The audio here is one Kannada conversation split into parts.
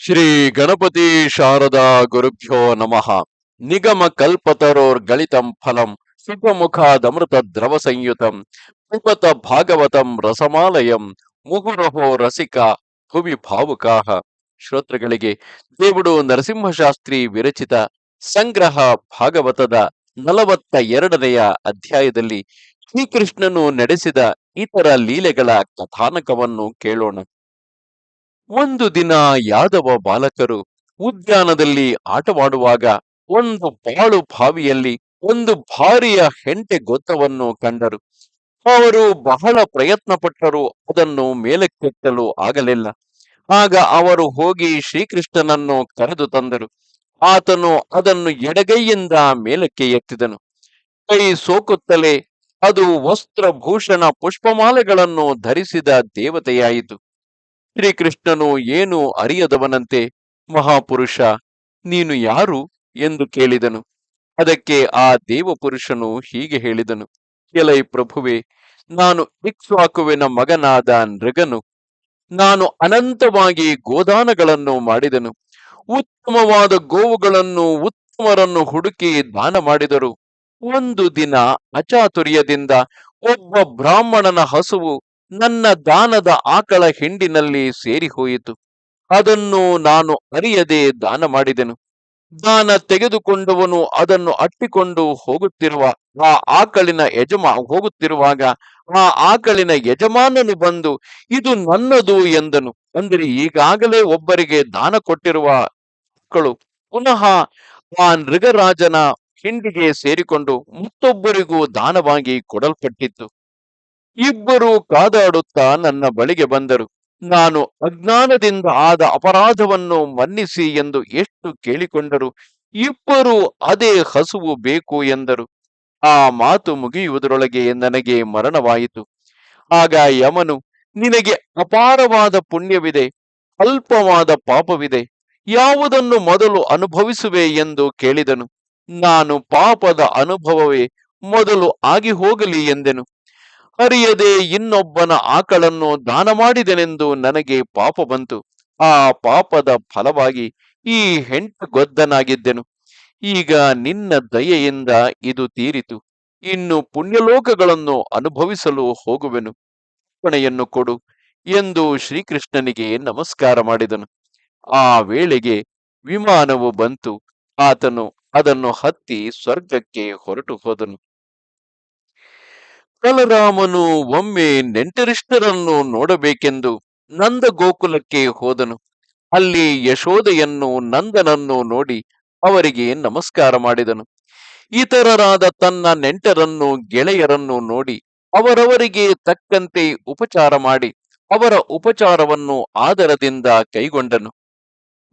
ಶ್ರೀ ಗಣಪತಿ ಶಾರದಾ ಗುರುಭ್ಯೋ ನಮಃ. ನಿಗಮ ಕಲ್ಪತರೋರ್ ಗಳಿತಂ ಫಲಂ ಸುಖಮುಖಾದಮೃತ ದ್ರವ ಸಂಯುತಂ ಪಿಬತ ಭಾಗವತಂ ರಸಮಾಲಯಂ, ಮುಹುರಹೋ ರಸಿಕ, ಭುವಿ ಭಾವುಕಾಹ. ಶ್ರೋತೃಗಳಿಗೆ, ದೇವುಡು ನರಸಿಂಹಶಾಸ್ತ್ರಿ ವಿರಚಿತ ಸಂಗ್ರಹ ಭಾಗವತದ ನಲವತ್ತ ಎರಡನೆಯ ಅಧ್ಯಾಯದಲ್ಲಿ ಶ್ರೀಕೃಷ್ಣನು ನಡೆಸಿದ ಇತರ ಲೀಲೆಗಳ ಕಥಾನಕವನ್ನು ಕೇಳೋಣ. ಒಂದು ದಿನ ಯಾದವ ಬಾಲಕರು ಉದ್ಯಾನದಲ್ಲಿ ಆಟವಾಡುವಾಗ ಒಂದು ಪಾಳು ಬಾವಿಯಲ್ಲಿ ಒಂದು ಭಾರಿಯ ಹೆಂಟೆ ಗೊತ್ತವನ್ನು ಕಂಡರು. ಅವರು ಬಹಳ ಪ್ರಯತ್ನ ಪಟ್ಟರು ಅದನ್ನು ಮೇಲಕ್ಕೆತ್ತಲು ಆಗಲಿಲ್ಲ. ಆಗ ಅವರು ಹೋಗಿ ಶ್ರೀಕೃಷ್ಣನನ್ನು ಕರೆದು ತಂದರು. ಆತನು ಅದನ್ನು ಎಡಗೈಯಿಂದ ಮೇಲಕ್ಕೆ ಎತ್ತಿದನು. ಕೈ ಸೋಕುತ್ತಲೇ ಅದು ವಸ್ತ್ರಭೂಷಣ ಪುಷ್ಪಮಾಲೆಗಳನ್ನು ಧರಿಸಿದ ದೇವತೆಯಾಯಿತು. ಶ್ರೀಕೃಷ್ಣನು ಏನು ಅರಿಯದವನಂತೆ ಮಹಾಪುರುಷ, ನೀನು ಯಾರು ಎಂದು ಕೇಳಿದನು. ಅದಕ್ಕೆ ಆ ದೇವಪುರುಷನು ಹೀಗೆ ಹೇಳಿದನು. ಎಲೈ ಪ್ರಭುವೆ, ನಾನು ಇಕ್ಸ್ವಾಕುವಿನ ಮಗನಾದ ನೃಗನು. ನಾನು ಅನಂತವಾಗಿ ಗೋದಾನಗಳನ್ನು ಮಾಡಿದನು. ಉತ್ತಮವಾದ ಗೋವುಗಳನ್ನು ಉತ್ತಮರನ್ನು ಹುಡುಕಿ ದಾನ ಮಾಡಿದರು. ಒಂದು ದಿನ ಅಚಾತುರ್ಯದಿಂದ ಒಬ್ಬ ಬ್ರಾಹ್ಮಣನ ಹಸುವು ನನ್ನ ದಾನದ ಆಕಳ ಹಿಂಡಿನಲ್ಲಿ ಸೇರಿ ಹೋಯಿತು. ಅದನ್ನು ನಾನು ಅರಿಯದೆ ದಾನ ಮಾಡಿದೆನು. ದಾನ ತೆಗೆದುಕೊಂಡವನು ಅದನ್ನು ಅಟ್ಟಿಕೊಂಡು ಹೋಗುತ್ತಿರುವ, ಆ ಆಕಳಿನ ಯಜಮಾ, ಹೋಗುತ್ತಿರುವಾಗ ಆ ಆಕಳಿನ ಯಜಮಾನನು ಬಂದು, ಇದು ನನ್ನದು ಎಂದನು. ಅಂದರೆ ಈಗಾಗಲೇ ಒಬ್ಬರಿಗೆ ದಾನ ಕೊಟ್ಟಿರುವ ಮಕ್ಕಳು. ಪುನಃ ಆ ನೃಗರಾಜನ ಹಿಂಡಿಗೆ ಸೇರಿಕೊಂಡು ಮತ್ತೊಬ್ಬರಿಗೂ ದಾನವಾಗಿ ಕೊಡಲ್ಪಟ್ಟಿತ್ತು ಇಬ್ಬರು ಕಾದಾಡುತ್ತಾ ನನ್ನ ಬಳಿಗೆ ಬಂದರು. ನಾನು ಅಜ್ಞಾನದಿಂದ ಆದ ಅಪರಾಧವನ್ನು ಮನ್ನಿಸಿ ಎಂದು ಎಷ್ಟು ಕೇಳಿಕೊಂಡರು. ಇಬ್ಬರು ಅದೇ ಹಸುವು ಬೇಕು ಎಂದರು. ಆ ಮಾತು ಮುಗಿಯುವುದರೊಳಗೆ ನನಗೆ ಮರಣವಾಯಿತು. ಆಗ ಯಮನು, ನಿನಗೆ ಅಪಾರವಾದ ಪುಣ್ಯವಿದೆ, ಅಲ್ಪವಾದ ಪಾಪವಿದೆ, ಯಾವುದನ್ನು ಮೊದಲು ಅನುಭವಿಸುವೆ ಎಂದು ಕೇಳಿದನು. ನಾನು ಪಾಪದ ಅನುಭವವೇ ಮೊದಲು ಆಗಿ ಹೋಗಲಿ ಎಂದೆನು. ಅರಿಯದೆ ಇನ್ನೊಬ್ಬನ ಆಕಳನ್ನು ದಾನ ಮಾಡಿದೆನೆಂದು ನನಗೆ ಪಾಪ ಬಂತು. ಆ ಪಾಪದ ಫಲವಾಗಿ ಈ ಹೆಂಟು ಗೊದ್ದನಾಗಿದ್ದೆನು. ಈಗ ನಿನ್ನ ದಯೆಯಿಂದ ಇದು ತೀರಿತು. ಇನ್ನು ಪುಣ್ಯಲೋಕಗಳನ್ನು ಅನುಭವಿಸಲು ಹೋಗುವೆನು. ಕ್ಷಣೆಯನ್ನು ಕೊಡು ಎಂದು ಶ್ರೀಕೃಷ್ಣನಿಗೆ ನಮಸ್ಕಾರ ಮಾಡಿದನು. ಆ ವೇಳೆಗೆ ವಿಮಾನವು ಬಂತು. ಆತನು ಅದನ್ನು ಹತ್ತಿ ಸ್ವರ್ಗಕ್ಕೆ ಹೊರಟು ಹೋದನು ಬಲರಾಮನು ಒಮ್ಮೆ ನೆಂಟರಿಷ್ಟರನ್ನು ನೋಡಬೇಕೆಂದು ನಂದ ಗೋಕುಲಕ್ಕೆ ಹೋದನು. ಅಲ್ಲಿ ಯಶೋದೆಯನ್ನು ನಂದನನ್ನು ನೋಡಿ ಅವರಿಗೆ ನಮಸ್ಕಾರ ಮಾಡಿದನು. ಇತರರಾದ ತನ್ನ ನೆಂಟರನ್ನು ಗೆಳೆಯರನ್ನು ನೋಡಿ ಅವರವರಿಗೆ ತಕ್ಕಂತೆ ಉಪಚಾರ ಮಾಡಿ ಅವರ ಉಪಚಾರವನ್ನು ಆದರದಿಂದ ಕೈಗೊಂಡನು.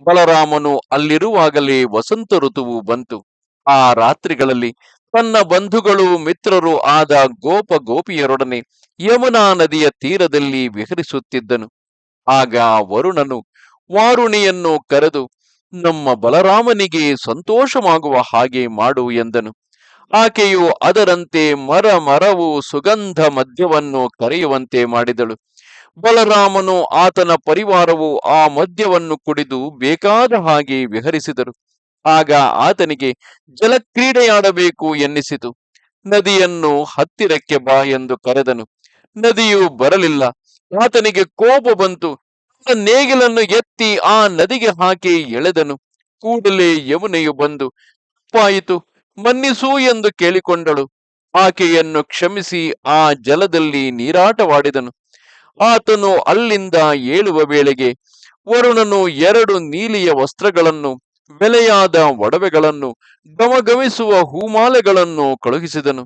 ಬಲರಾಮನು ಅಲ್ಲಿರುವಾಗಲೇ ವಸಂತ ಋತುವು ಬಂತು. ಆ ರಾತ್ರಿಗಳಲ್ಲಿ ತನ್ನ ಬಂಧುಗಳು ಮಿತ್ರರು ಆದ ಗೋಪ ಗೋಪಿಯರೊಡನೆ ಯಮುನಾ ನದಿಯ ತೀರದಲ್ಲಿ ವಿಹರಿಸುತ್ತಿದ್ದನು. ಆಗ ವರುಣನು ವಾರುಣಿಯನ್ನು ಕರೆದು, ನಮ್ಮ ಬಲರಾಮನಿಗೆ ಸಂತೋಷವಾಗುವ ಹಾಗೆ ಮಾಡು ಎಂದನು. ಆಕೆಯು ಅದರಂತೆ ಮರ ಮರವು ಸುಗಂಧ ಮದ್ಯವನ್ನು ಕರೆಯುವಂತೆ ಮಾಡಿದಳು. ಬಲರಾಮನು ಆತನ ಪರಿವಾರವು ಆ ಮದ್ಯವನ್ನು ಕುಡಿದು ಬೇಕಾದ ಹಾಗೆ ವಿಹರಿಸಿದರು. ಆಗ ಆತನಿಗೆ ಜಲಕ್ರೀಡೆಯಾಡಬೇಕು ಎನ್ನಿಸಿತು. ನದಿಯನ್ನು ಹತ್ತಿರಕ್ಕೆ ಬಾ ಎಂದು ಕರೆದನು. ನದಿಯು ಬರಲಿಲ್ಲ. ಆತನಿಗೆ ಕೋಪ ಬಂತು. ನೇಗಿಲನ್ನು ಎತ್ತಿ ಆ ನದಿಗೆ ಹಾಕಿ ಎಳೆದನು. ಕೂಡಲೇ ಯಮುನೆಯು ಬಂದು ತಪ್ಪಾಯಿತು. ಮನ್ನಿಸು ಎಂದು ಕೇಳಿಕೊಂಡಳು. ಆಕೆಯನ್ನು ಕ್ಷಮಿಸಿ ಆ ಜಲದಲ್ಲಿ ನೀರಾಟವಾಡಿದನು. ಆತನು ಅಲ್ಲಿಂದ ಏಳುವ ವೇಳೆಗೆ ವರುಣನು ಎರಡು ನೀಲಿಯ ವಸ್ತ್ರಗಳನ್ನು ಬೆಲೆಯಾದ ಒಡವೆಗಳನ್ನು ಗಮಗಮಿಸುವ ಹೂಮಾಲೆಗಳನ್ನು ಕಳುಹಿಸಿದನು.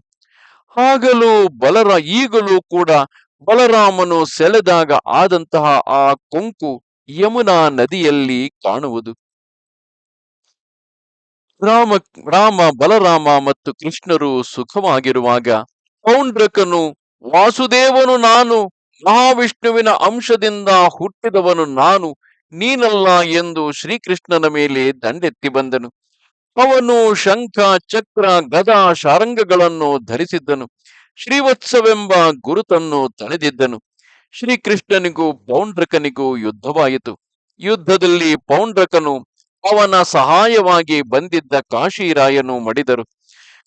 ಆಗಲೂ ಬಲರ ಈಗಲೂ ಕೂಡ ಬಲರಾಮನು ಸೆಳೆದಾಗ ಆದಂತಹ ಆ ಕೊಂಕು ಯಮುನಾ ನದಿಯಲ್ಲಿ ಕಾಣುವುದು. ರಾಮ ರಾಮ, ಬಲರಾಮ ಮತ್ತು ಕೃಷ್ಣರು ಸುಖವಾಗಿರುವಾಗ ಪೌಂಡ್ರಕನು, ವಾಸುದೇವನು ನಾನು, ಮಹಾವಿಷ್ಣುವಿನ ಅಂಶದಿಂದ ಹುಟ್ಟಿದವನು ನಾನು ನೀನಲ್ಲ ಎಂದು ಶ್ರೀಕೃಷ್ಣನ ಮೇಲೆ ದಂಡೆತ್ತಿ ಬಂದನು. ಅವನು ಶಂಖ, ಚಕ್ರ, ಗದಾ, ಶಾರಂಗಗಳನ್ನು ಧರಿಸಿದ್ದನು. ಶ್ರೀವತ್ಸವೆಂಬ ಗುರುತನ್ನು ತಳೆದಿದ್ದನು. ಶ್ರೀಕೃಷ್ಣನಿಗೂ ಪೌಂಡ್ರಕನಿಗೂ ಯುದ್ಧವಾಯಿತು. ಯುದ್ಧದಲ್ಲಿ ಪೌಂಡ್ರಕನು ಅವನ ಸಹಾಯವಾಗಿ ಬಂದಿದ್ದ ಕಾಶಿರಾಯನು ಮಡಿದರು.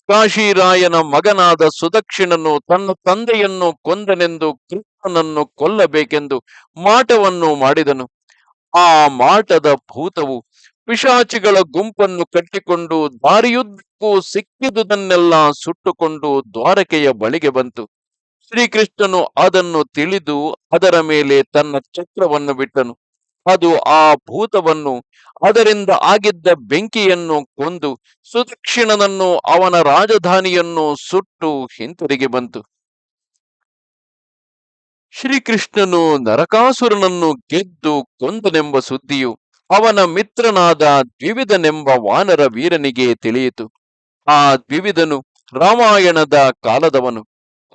ಕಾಶಿರಾಯನ ಮಗನಾದ ಸುದಕ್ಷಿಣನು ತನ್ನ ತಂದೆಯನ್ನು ಕೊಂದನೆಂದು ಕೃಷ್ಣನನ್ನು ಕೊಲ್ಲಬೇಕೆಂದು ಮಾಟವನ್ನು ಮಾಡಿದನು. ಆ ಮಾಟದ ಭೂತವು ಪಿಶಾಚಿಗಳ ಗುಂಪನ್ನು ಕಟ್ಟಿಕೊಂಡು ದಾರಿಯುದ್ದಕ್ಕೂ ಸಿಕ್ಕಿದುದನ್ನೆಲ್ಲ ಸುಟ್ಟುಕೊಂಡು ದ್ವಾರಕೆಯ ಬಳಿಗೆ ಬಂತು. ಶ್ರೀಕೃಷ್ಣನು ಅದನ್ನು ತಿಳಿದು ಅದರ ಮೇಲೆ ತನ್ನ ಚಕ್ರವನ್ನು ಬಿಟ್ಟನು. ಅದು ಆ ಭೂತವನ್ನು ಅದರಿಂದ ಆಗಿದ್ದ ಬೆಂಕಿಯನ್ನು ಕೊಂದು ಸುದಕ್ಷಿಣನನ್ನು ಅವನ ರಾಜಧಾನಿಯನ್ನು ಸುಟ್ಟು ಹಿಂತಿರುಗಿ ಬಂತು. ಶ್ರೀಕೃಷ್ಣನು ನರಕಾಸುರನನ್ನು ಗೆದ್ದು ಕೊಂದನೆಂಬ ಸುದ್ದಿಯು ಅವನ ಮಿತ್ರನಾದ ದ್ವಿವಿಧನೆಂಬ ವಾನರ ವೀರನಿಗೆ ತಿಳಿಯಿತು. ಆ ದ್ವಿವಿಧನು ರಾಮಾಯಣದ ಕಾಲದವನು.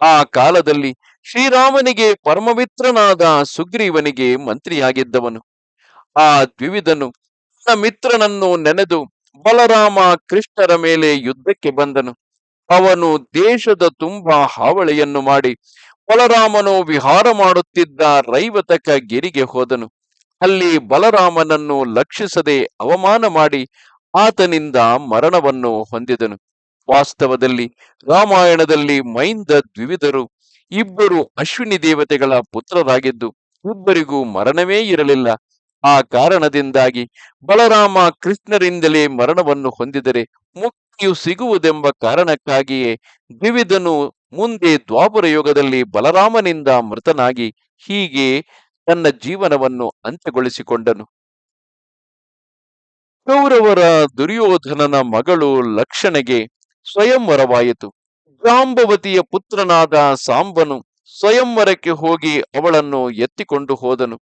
ಆ ಕಾಲದಲ್ಲಿ ಶ್ರೀರಾಮನಿಗೆ ಪರಮಮಿತ್ರನಾದ ಸುಗ್ರೀವನಿಗೆ ಮಂತ್ರಿಯಾಗಿದ್ದವನು. ಆ ದ್ವಿವಿಧನು ತನ್ನ ಮಿತ್ರನನ್ನು ನೆನೆದು ಬಲರಾಮ ಕೃಷ್ಣರ ಮೇಲೆ ಯುದ್ಧಕ್ಕೆ ಬಂದನು. ಅವನು ದೇಶದ ತುಂಬಾ ಹಾವಳಿಯನ್ನು ಮಾಡಿ ಬಲರಾಮನು ವಿಹಾರ ಮಾಡುತ್ತಿದ್ದ ರೈವತಕ ಗಿರಿಗೆ ಹೋದನು. ಅಲ್ಲಿ ಬಲರಾಮನನ್ನು ಲಕ್ಷಿಸದೆ ಅವಮಾನ ಮಾಡಿ ಆತನಿಂದ ಮರಣವನ್ನು ಹೊಂದಿದನು. ವಾಸ್ತವದಲ್ಲಿ ರಾಮಾಯಣದಲ್ಲಿ ಮೈಂದ ದ್ವಿವಿಧರು ಇಬ್ಬರು ಅಶ್ವಿನಿ ದೇವತೆಗಳ ಪುತ್ರರಾಗಿದ್ದು ಇಬ್ಬರಿಗೂ ಮರಣವೇ ಇರಲಿಲ್ಲ. ಆ ಕಾರಣದಿಂದಾಗಿ ಬಲರಾಮ ಕೃಷ್ಣರಿಂದಲೇ ಮರಣವನ್ನು ಹೊಂದಿದರೆ ಮುಕ್ತಿಯು ಸಿಗುವುದೆಂಬ ಕಾರಣಕ್ಕಾಗಿಯೇ ದ್ವಿವಿಧನು ಮುಂದೆ ದ್ವಾಪರ ಯುಗದಲ್ಲಿ ಬಲರಾಮನಿಂದ ಮೃತನಾಗಿ ಹೀಗೆ ತನ್ನ ಜೀವನವನ್ನು ಅಂತ್ಯಗೊಳಿಸಿಕೊಂಡನು. ಕೌರವರ ದುರ್ಯೋಧನನ ಮಗಳು ಲಕ್ಷಣೆಗೆ ಸ್ವಯಂವರವಾಯಿತು. ಜಾಂಬವತಿಯ ಪುತ್ರನಾದ ಸಾಂಬನು ಸ್ವಯಂವರಕ್ಕೆ ಹೋಗಿ ಅವಳನ್ನು ಎತ್ತಿಕೊಂಡು ಹೋದನು.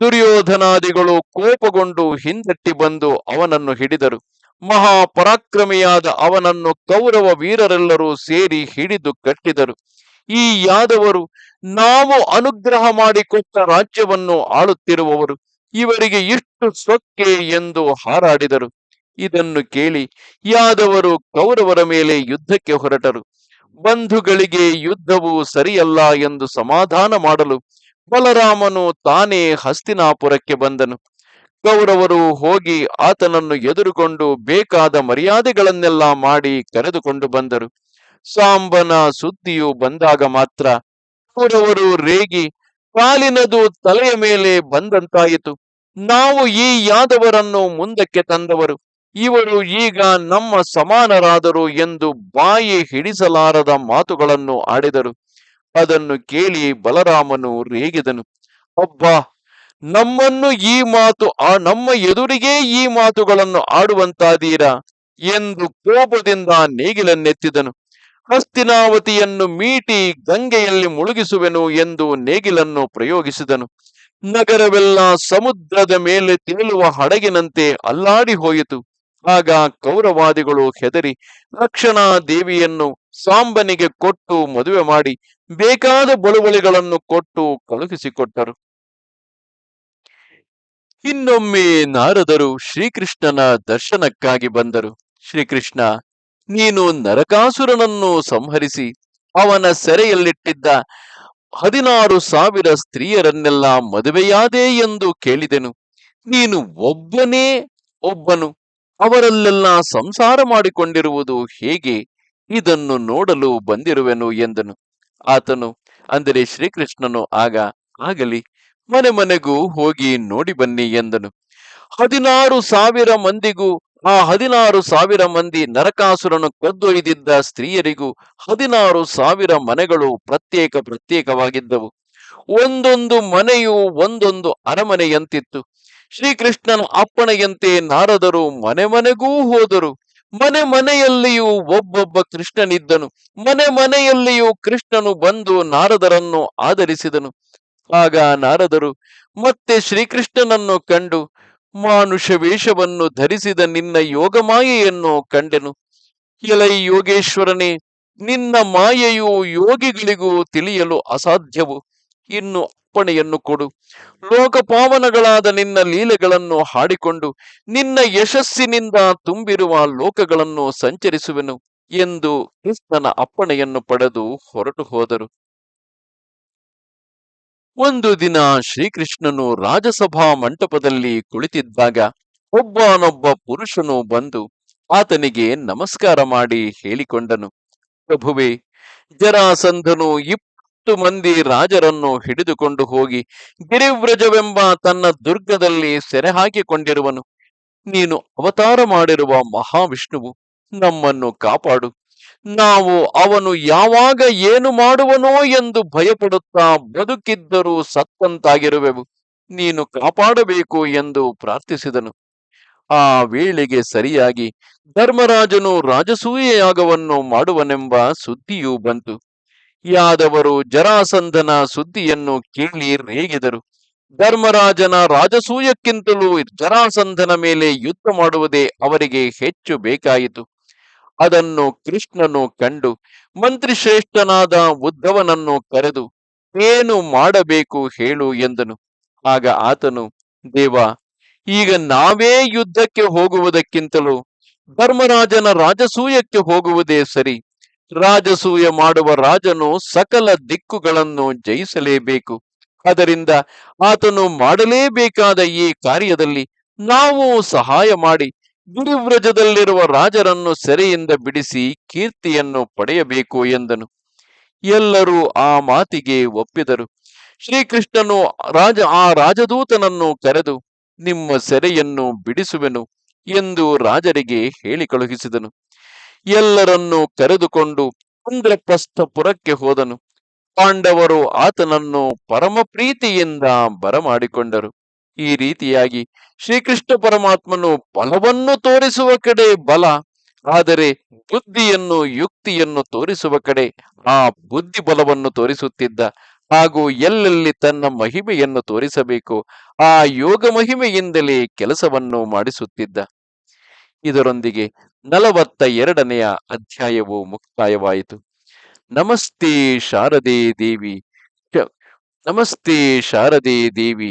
ದುರ್ಯೋಧನಾದಿಗಳು ಕೋಪಗೊಂಡು ಹಿಂದಟ್ಟಿ ಬಂದು ಅವನನ್ನು ಹಿಡಿದರು. ಮಹಾಪರಾಕ್ರಮಿಯಾದ ಅವನನ್ನು ಕೌರವ ವೀರರೆಲ್ಲರೂ ಸೇರಿ ಹಿಡಿದು ಕಟ್ಟಿದರು. ಈ ಯಾದವರು ನಾವು ಅನುಗ್ರಹ ಮಾಡಿಕೊಟ್ಟ ರಾಜ್ಯವನ್ನು ಆಳುತ್ತಿರುವವರು. ಇವರಿಗೆ ಇಷ್ಟು ಸೊಕ್ಕೆ ಎಂದು ಹಾರಾಡಿದರು. ಇದನ್ನು ಕೇಳಿ ಯಾದವರು ಕೌರವರ ಮೇಲೆ ಯುದ್ಧಕ್ಕೆ ಹೊರಟರು. ಬಂಧುಗಳಿಗೆ ಯುದ್ಧವು ಸರಿಯಲ್ಲ ಎಂದು ಸಮಾಧಾನ ಮಾಡಲು ಬಲರಾಮನು ತಾನೇ ಹಸ್ತಿನಾಪುರಕ್ಕೆ ಬಂದನು. ಕೌರವರು ಹೋಗಿ ಆತನನ್ನು ಎದುರುಕೊಂಡು ಬೇಕಾದ ಮರ್ಯಾದೆಗಳನ್ನೆಲ್ಲ ಮಾಡಿ ಕರೆದುಕೊಂಡು ಬಂದರು. ಸಾಂಬನ ಸುದ್ದಿಯು ಬಂದಾಗ ಮಾತ್ರ ಕೌರವರು ರೇಗಿ ಕಾಲಿನದು ತಲೆಯ ಮೇಲೆ ಬಂದಂತಾಯಿತು. ನಾವು ಈ ಯಾದವರನ್ನು ಮುಂದಕ್ಕೆ ತಂದವರು. ಇವರು ಈಗ ನಮ್ಮ ಸಮಾನರಾದರು ಎಂದು ಬಾಯಿ ಹಿಡಿಸಲಾರದ ಮಾತುಗಳನ್ನು ಆಡಿದರು. ಅದನ್ನು ಕೇಳಿ ಬಲರಾಮನು ರೇಗಿದನು. ಅಬ್ಬಾ ನಮ್ಮನ್ನು ಈ ಮಾತು, ಆ ನಮ್ಮ ಎದುರಿಗೆ ಈ ಮಾತುಗಳನ್ನು ಆಡುವಂತಾದೀರಾ ಎಂದು ಕೋಪದಿಂದ ನೇಗಿಲನ್ನೆತ್ತಿದನು. ಹಸ್ತಿನಾವತಿಯನ್ನು ಮೀಟಿ ಗಂಗೆಯಲ್ಲಿ ಮುಳುಗಿಸುವೆನು ಎಂದು ನೇಗಿಲನ್ನು ಪ್ರಯೋಗಿಸಿದನು. ನಗರವೆಲ್ಲ ಸಮುದ್ರದ ಮೇಲೆ ತೇಲುವ ಹಡಗಿನಂತೆ ಅಲ್ಲಾಡಿ ಹೋಯಿತು. ಆಗ ಕೌರವಾದಿಗಳು ಹೆದರಿ ರಕ್ಷಣಾ ದೇವಿಯನ್ನು ಸಾಂಬನಿಗೆ ಕೊಟ್ಟು ಮದುವೆ ಮಾಡಿ ಬೇಕಾದ ಬಳುವಳಿಗಳನ್ನು ಕೊಟ್ಟು ಕಳುಹಿಸಿಕೊಟ್ಟರು. ಇನ್ನೊಮ್ಮೆ ನಾರದರು ಶ್ರೀಕೃಷ್ಣನ ದರ್ಶನಕ್ಕಾಗಿ ಬಂದರು. ಶ್ರೀಕೃಷ್ಣ, ನೀನು ನರಕಾಸುರನನ್ನು ಸಂಹರಿಸಿ ಅವನ ಸೆರೆಯಲ್ಲಿಟ್ಟಿದ್ದ ಹದಿನಾರು ಸಾವಿರ ಸ್ತ್ರೀಯರನ್ನೆಲ್ಲ ಮದುವೆಯಾದೆ ಎಂದು ಕೇಳಿದೆನು. ನೀನು ಒಬ್ಬನೇ ಒಬ್ಬನು. ಅವರಲ್ಲೆಲ್ಲ ಸಂಸಾರ ಮಾಡಿಕೊಂಡಿರುವುದು ಹೇಗೆ? ಇದನ್ನು ನೋಡಲು ಬಂದಿರುವೆನು ಎಂದನು. ಆತನು, ಅಂದರೆ ಶ್ರೀಕೃಷ್ಣನು ಆಗ, ಆಗಲಿ. ಮನೆ ಮನೆಗೂ ಹೋಗಿ ನೋಡಿ ಬನ್ನಿ ಎಂದನು. ಹದಿನಾರು ಸಾವಿರ ಮಂದಿಗೂ, ಆ ಹದಿನಾರು ಸಾವಿರ ಮಂದಿ ನರಕಾಸುರನು ಕದ್ದೊಯ್ದಿದ್ದ ಸ್ತ್ರೀಯರಿಗೂ ಹದಿನಾರು ಸಾವಿರ ಮನೆಗಳು ಪ್ರತ್ಯೇಕ ಪ್ರತ್ಯೇಕವಾಗಿದ್ದವು. ಒಂದೊಂದು ಮನೆಯು ಒಂದೊಂದು ಅರಮನೆಯಂತಿತ್ತು. ಶ್ರೀಕೃಷ್ಣನ ಅಪ್ಪಣೆಯಂತೆ ನಾರದರು ಮನೆ ಮನೆಗೂ ಹೋದರು. ಮನೆ ಮನೆಯಲ್ಲಿಯೂ ಒಬ್ಬೊಬ್ಬ ಕೃಷ್ಣನಿದ್ದನು. ಮನೆ ಮನೆಯಲ್ಲಿಯೂ ಕೃಷ್ಣನು ಬಂದು ನಾರದರನ್ನು ಆದರಿಸಿದನು ಆಗ ನಾರದರು, ಮತ್ತೆ ಶ್ರೀಕೃಷ್ಣನನ್ನು ಕಂಡು ಮಾನುಷ ವೇಷವನ್ನು ಧರಿಸಿದ ನಿನ್ನ ಯೋಗ ಮಾಯೆಯನ್ನು ಕಂಡೆನು. ಎಲೈ ಯೋಗೇಶ್ವರನೇ, ನಿನ್ನ ಮಾಯೆಯು ಯೋಗಿಗಳಿಗೂ ತಿಳಿಯಲು ಅಸಾಧ್ಯವು. ಇನ್ನು ಅಪ್ಪಣೆಯನ್ನು ಕೊಡು. ಲೋಕಪಾವನಗಳಾದ ನಿನ್ನ ಲೀಲೆಗಳನ್ನು ಹಾಡಿಕೊಂಡು ನಿನ್ನ ಯಶಸ್ಸಿನಿಂದ ತುಂಬಿರುವ ಲೋಕಗಳನ್ನು ಸಂಚರಿಸುವೆನು ಎಂದು ಕೃಷ್ಣನ ಅಪ್ಪಣೆಯನ್ನು ಪಡೆದು ಹೊರಟು ಹೋದರು. ಒಂದು ದಿನ ಶ್ರೀಕೃಷ್ಣನು ರಾಜಸಭಾ ಮಂಟಪದಲ್ಲಿ ಕುಳಿತಿದ್ದಾಗ ಒಬ್ಬನೊಬ್ಬ ಪುರುಷನು ಬಂದು ಆತನಿಗೆ ನಮಸ್ಕಾರ ಮಾಡಿ ಹೇಳಿಕೊಂಡನು. ಪ್ರಭುವೆ, ಜರಾಸಂಧನು ಇಪ್ಪತ್ತು ಮಂದಿ ರಾಜರನ್ನು ಹಿಡಿದುಕೊಂಡು ಹೋಗಿ ಗಿರಿವ್ರಜವೆಂಬ ತನ್ನ ದುರ್ಗದಲ್ಲಿ ಸೆರೆ ಹಾಕಿಕೊಂಡಿರುವನು ನೀನು ಅವತಾರ ಮಾಡಿರುವ ಮಹಾವಿಷ್ಣುವು ನಮ್ಮನ್ನು ಕಾಪಾಡು. ನಾವು ಅವನು ಯಾವಾಗ ಏನು ಮಾಡುವನೋ ಎಂದು ಭಯಪಡುತ್ತಾ ಬದುಕಿದ್ದರೂ ಸತ್ತಂತಾಗಿರುವೆವು. ನೀನು ಕಾಪಾಡಬೇಕು ಎಂದು ಪ್ರಾರ್ಥಿಸಿದನು. ಆ ವೇಳೆಗೆ ಸರಿಯಾಗಿ ಧರ್ಮರಾಜನು ರಾಜಸೂಯೆಯಾಗವನ್ನು ಮಾಡುವನೆಂಬ ಸುದ್ದಿಯೂ ಬಂತು. ಯಾದವರು ಜರಾಸಂಧನ ಸುದ್ದಿಯನ್ನು ಕೇಳಿ ರೇಗಿದರು. ಧರ್ಮರಾಜನ ರಾಜಸೂಯಕ್ಕಿಂತಲೂ ಜರಾಸಂಧನ ಮೇಲೆ ಯುದ್ಧ ಮಾಡುವುದೇ ಅವರಿಗೆ ಹೆಚ್ಚು ಬೇಕಾಯಿತು. ಅದನ್ನು ಕೃಷ್ಣನು ಕಂಡು, ಮಂತ್ರಿಶ್ರೇಷ್ಠನಾದ ಉದ್ಧವನನ್ನು ಕರೆದು ಏನು ಮಾಡಬೇಕು ಹೇಳು ಎಂದನು. ಆಗ ಆತನು, ದೇವ, ಈಗ ನಾವೇ ಯುದ್ಧಕ್ಕೆ ಹೋಗುವುದಕ್ಕಿಂತಲೂ ಧರ್ಮರಾಜನ ರಾಜಸೂಯಕ್ಕೆ ಹೋಗುವುದೇ ಸರಿ. ರಾಜಸೂಯ ಮಾಡುವ ರಾಜನು ಸಕಲ ದಿಕ್ಕುಗಳನ್ನು ಜಯಿಸಲೇಬೇಕು. ಅದರಿಂದ ಆತನು ಮಾಡಲೇಬೇಕಾದ ಈ ಕಾರ್ಯದಲ್ಲಿ ನಾವು ಸಹಾಯ ಮಾಡಿ ಗಿರಿವ್ರಜದಲ್ಲಿರುವ ರಾಜರನ್ನು ಸೆರೆಯಿಂದ ಬಿಡಿಸಿ ಕೀರ್ತಿಯನ್ನು ಪಡೆಯಬೇಕು ಎಂದನು. ಎಲ್ಲರೂ ಆ ಮಾತಿಗೆ ಒಪ್ಪಿದರು. ಶ್ರೀಕೃಷ್ಣನು ರಾಜ, ಆ ರಾಜದೂತನನ್ನು ಕರೆದು, ನಿಮ್ಮ ಸೆರೆಯನ್ನು ಬಿಡಿಸುವೆನು ಎಂದು ರಾಜರಿಗೆ ಹೇಳಿ ಕಳುಹಿಸಿದನು. ಎಲ್ಲರನ್ನೂ ಕರೆದುಕೊಂಡು ಇಂದ್ರಪ್ರಸ್ಥಪುರಕ್ಕೆ ಹೋದನು. ಪಾಂಡವರು ಆತನನ್ನು ಪರಮ ಪ್ರೀತಿಯಿಂದ ಬರಮಾಡಿಕೊಂಡರು. ಈ ರೀತಿಯಾಗಿ ಶ್ರೀಕೃಷ್ಣ ಪರಮಾತ್ಮನು ಬಲವನ್ನು ತೋರಿಸುವ ಕಡೆ ಬಲ, ಆದರೆ ಬುದ್ಧಿಯನ್ನು, ಯುಕ್ತಿಯನ್ನು ತೋರಿಸುವ ಕಡೆ ಆ ಬುದ್ಧಿ ಬಲವನ್ನು ತೋರಿಸುತ್ತಿದ್ದ ಹಾಗೂ ಎಲ್ಲೆಲ್ಲಿ ತನ್ನ ಮಹಿಮೆಯನ್ನು ತೋರಿಸಬೇಕು, ಆ ಯೋಗ ಮಹಿಮೆಯಿಂದಲೇ ಕೆಲಸವನ್ನು ಮಾಡಿಸುತ್ತಿದ್ದ. ಇದರೊಂದಿಗೆ ನಲವತ್ತ ಎರಡನೆಯ ಅಧ್ಯಾಯವು ಮುಕ್ತಾಯವಾಯಿತು. ನಮಸ್ತೆ ಶಾರದೆ ದೇವಿ ನಮಸ್ತೆ ಶಾರದೆ ದೇವಿ